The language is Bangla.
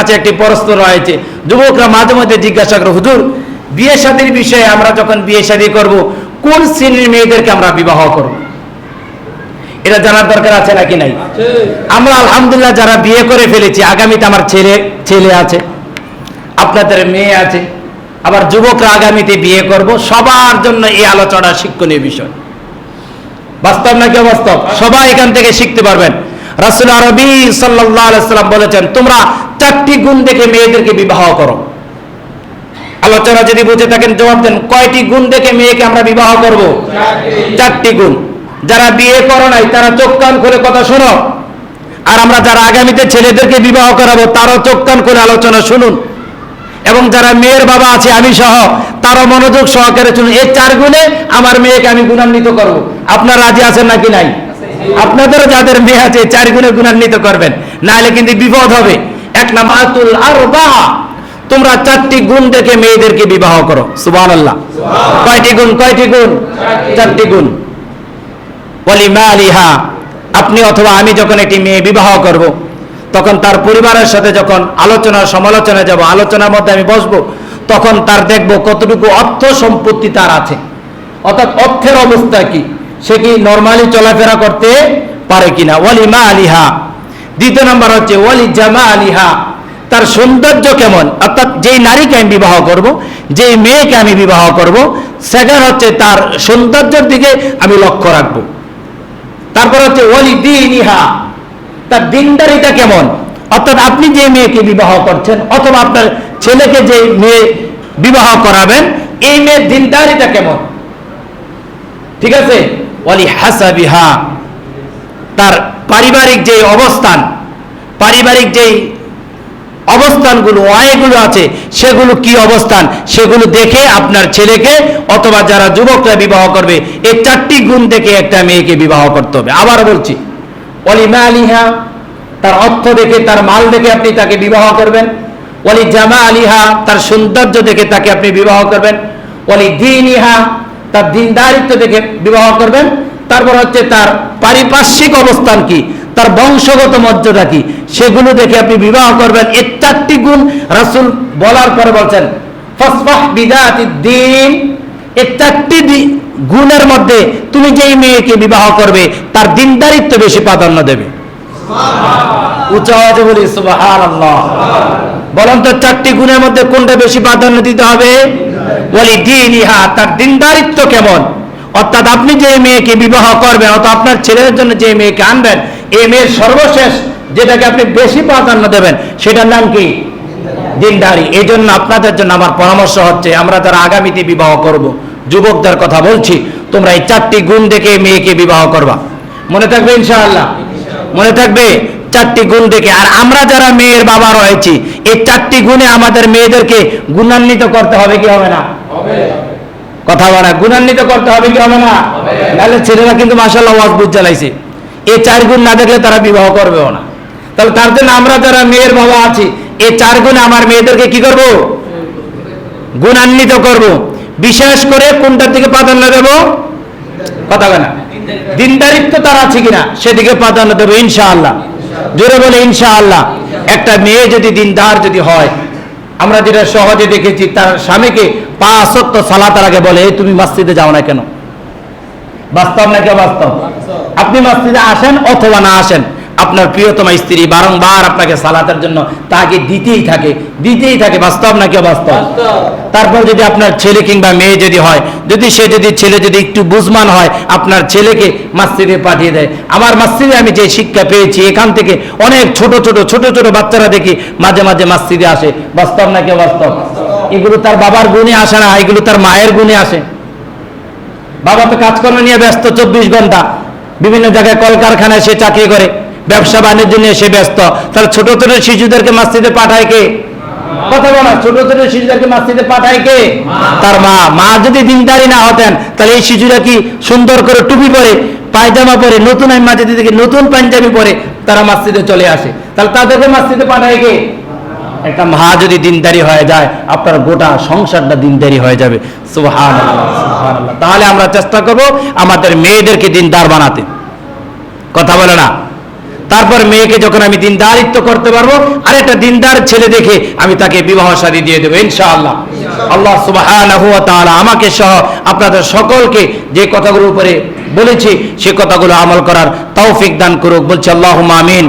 কাছে একটি প্রশ্ন রয়েছে। যুবকরা মাঝে মধ্যে জিজ্ঞাসা করে হুজুর বিয়ে শাদীর বিষয়ে আমরা যখন বিয়ে শাদী করব কোন শ্রেণির মেয়েদেরকে আমরা বিবাহ করব? এটা জানার দরকার আছে নাকি নাই? আমরা আলহামদুলিল্লাহ যারা বিয়ে করে ফেলেছি আগামীতে আমার ছেলে ছেলে আছে আপনাদের মেয়ে আছে আবার যুবকরা আগামীতে বিয়ে করব সবার জন্য এই আলোচনা শিক্ষণীয় বিষয়। বাস্তব নাকি অবাস্তব? সবাই এখান থেকে শিখতে পারবেন। রাসুল আরবি সাল্লাম বলেছেন তোমরা চারটি গুণ দেখে মেয়েদেরকে বিবাহ করো। আলোচনা যদি বুঝে থাকেন জবাব দেন কয়টি গুণ দেখে মেয়েকে আমরা বিবাহ করব? চারটি গুণ। যারা বিয়ে করো নাই তারা চোখ কান খুলে কথা শোনো। আর আমরা যারা আগামীতে ছেলেদেরকে বিবাহ করাবো তারও চোখ কান খুলে আলোচনা শুনুন। এবং যারা মেয়ের বাবা আছে আমি সহ তারও মনোযোগ সহকারে শুনুন। এই চার গুণে আমার মেয়েকে আমি গুণান্বিত করব। আপনার রাজি আছেন নাকি নাই? আপনাদেরও যাদের মেয়ে আছে চার গুণে গুণান্বিত করবেন। নাহলে কিন্তু বিপদ হবে। এক নামাতুল আর তোমরা চারটি গুণ দেখে মেয়েদেরকে বিবাহ করো। সুবান আল্লাহ কয়টি গুণ কয়টি গুণ? চারটি গুণ। বলি মালিহা আপনি অথবা আমি যখন একটি মেয়ে বিবাহ করব। তখন তার পরিবারের সাথে যখন আলোচনা সমালোচনা যাব আলোচনার মধ্যে আমি বসবো তখন তার দেখব কতটুকু অর্থ সম্পত্তি তার আছে। অর্থাৎ অর্থের অবস্থা কি? সে কি নর্মালি চলাফেরা করতে পারে কিনা? ওয়ালি মা আলিহা। দ্বিতীয় নম্বর হচ্ছে ওয়ালি জামা আলিহা। তার সৌন্দর্য কেমন? অর্থাৎ যেই নারীকে আমি বিবাহ করব, যেই মেয়েকে আমি বিবাহ করব সেকেন্ড হচ্ছে তার সৌন্দর্যের দিকে আমি লক্ষ্য রাখব। তারপর হচ্ছে ওয়ালি দিনিহা। তার দিনদারিটা কেমন? অর্থাৎ আপনি যে মেয়েকে বিবাহ করছেন অথবা আপনার ছেলেকে যে মেয়ে বিবাহ করাবেন, এই মেয়ের দিনদারিটা কেমন? ঠিক আছে? হাসাবিহা তার পারিবারিক যে অবস্থান, পারিবারিক যেই অবস্থানগুলো, আয়গুলো আছে, সেগুলো কি অবস্থান? সেগুলো দেখে আপনার ছেলেকে অথবা যারা যুবকরা বিবাহ করবে, এই চারটি গুণ দেখে একটা মেয়েকে বিবাহ করতে হবে। আবার বলছি অলিমা আলিহা তার অর্থ দেখে, তার মাল দেখে আপনি তাকে বিবাহ করবেন। অলি জামা আলিহা তার সৌন্দর্য দেখে তাকে আপনি বিবাহ করবেন। অলি দিন ইহা তার দিনদারিত্ব দেখে বিবাহ করবেন। তারপর হচ্ছে তার পারিপার্শ্বিক অবস্থান কি? তার বংশগত মর্যাদা কি? সেগুলো দেখে আপনি বিবাহ করবেন। এর চারটি গুণ রাসুল বলার পরে বলছেন দিন এই চারটি গুণের মধ্যে তুমি যেই মেয়েকে বিবাহ করবে, তার দিনদারিত্ব বেশি প্রাধান্য দেবে। বলেন তো, চারটি গুণের মধ্যে কোনটা বেশি প্রাধান্য দিতে হবে? বলি দিন ইহা তার দিনদারিত্ব কেমন? অর্থাৎ আপনি যে মেয়েকে বিবাহ করবেন, অথবা আপনার ছেলের জন্য যে মেয়েকে আনবেন, এই মেয়ের সর্বশেষ যেটাকে আপনি বেশি প্রাধান্য দেবেন, সেটার নাম কি? দিনদারি। এই জন্য আপনাদের জন্য আমার পরামর্শ হচ্ছে, আমরা যারা আগামীতে বিবাহ করব, যুবকদের কথা বলছি, তোমরা এই চারটি গুণ দেখে মেয়েকে বিবাহ করবা। মনে থাকবে ইনশাআল্লাহ? মনে থাকবে চারটি গুণ দেখে। আর আমরা যারা মেয়ের বাবা রয়েছি এই চারটি গুণে আমাদের মেয়েদেরকে গুণান্বিত করতে হবে কি হবে না? কথা বলা গুণান্বিত করতে হবে কি হবে না? তাহলে ছেলেরা কিন্তু মাসাল্লাহ ওয়াজ বুঝ জ্বালাইছে। এই চার গুণ না দেখলে তারা বিবাহ করবেও না। তাহলে তার জন্য আমরা যারা মেয়ের বাবা আছি এই চার গুণে আমার মেয়েদেরকে কি করব? গুণান্বিত করব। বিশেষ করে কোনটার দিকে প্রাধান্য দেব? কথা বলে না। দিনদারিত্ব তার আছে কিনা, সেদিকে প্রাধান্য দেবো ইনশাআল্লাহ। জোরে বলে ইনশাআল্লাহ, একটা মেয়ে যদি দিনদার যদি হয়, আমরা যেটা সহজে দেখেছি, তার স্বামীকে পাঁচ সালাতার আগে বলে, "এই তুমি মসজিদে যাও না কেন? বাস্তব নাকি অবাস্তব? আপনি মসজিদে আসেন অথবা না আসেন। আপনার প্রিয়তমা স্ত্রী বারংবার আপনাকে সালাতের জন্য তাকে দিতেই থাকে দিতেই থাকে বাস্তব নাকি অবাস্তব? তারপর যদি আপনার ছেলে কিংবা মেয়ে যদি হয় যদি সে যদি ছেলে যদি একটু বুঝমান হয় আপনার ছেলেকে মসজিদে পাঠিয়ে দেয়। আমার মসজিদে আমি যে শিক্ষা পেয়েছি এখান থেকে অনেক ছোট ছোট ছোট ছোট বাচ্চারা দেখি মাঝে মাঝে মসজিদে আসে। বাস্তব নাকি অবাস্তব? এগুলো তার বাবার গুণে আসে না এগুলো তার মায়ের গুণে আসে। বাবা তো কাজকর্ম নিয়ে ব্যস্ত চব্বিশ ঘণ্টা। বিভিন্ন জায়গায় কলকারখানায় সে চাকরি করে। ব্যবসা বাণিজ্য নিয়ে সে ব্যস্ত। তাহলে ছোট ছোট শিশুদেরকে মাস্তিতে পাঠায় কে? কথা বলা, ছোট ছোট শিশুদেরকে মাস্তিতে পাঠায় কে? তার মা। মা যদি দিনদারি না হতেন, তাহলে এই শিশুরা কি সুন্দর করে টুপি পরে, পায়জামা পরে, নতুন আমি মাঝে দিকে নতুন পাঞ্জাবি পরে তারা মাস্তিতে চলে আসে। তাহলে তাদেরকে মাস্তিতে পাঠায় কে? একটা মা যদি দিনদারি হয়ে যায়, আপনার গোটা সংসারটা দিনদারি হয়ে যাবে। সুবহানাল্লাহ। তাহলে আমরা চেষ্টা করব আমাদের মেয়েদেরকে দিনদার বানাতে। কথা বলে না? তারপর মেয়েকে যখন আমি দিনদারিত্ব করতে পারব আর একটা দিনদার ছেলে দেখে আমি তাকে বিবাহ সাদী দিয়ে দেবো, ইনশাআল্লাহ। আল্লাহ সুবাহ আমাকে সহ আপনাদের সকলকে যে কথাগুলোর উপরে বলেছি, সে কথাগুলো আমল করার তৌফিক দান করুক, বলছে আল্লাহ আমিন।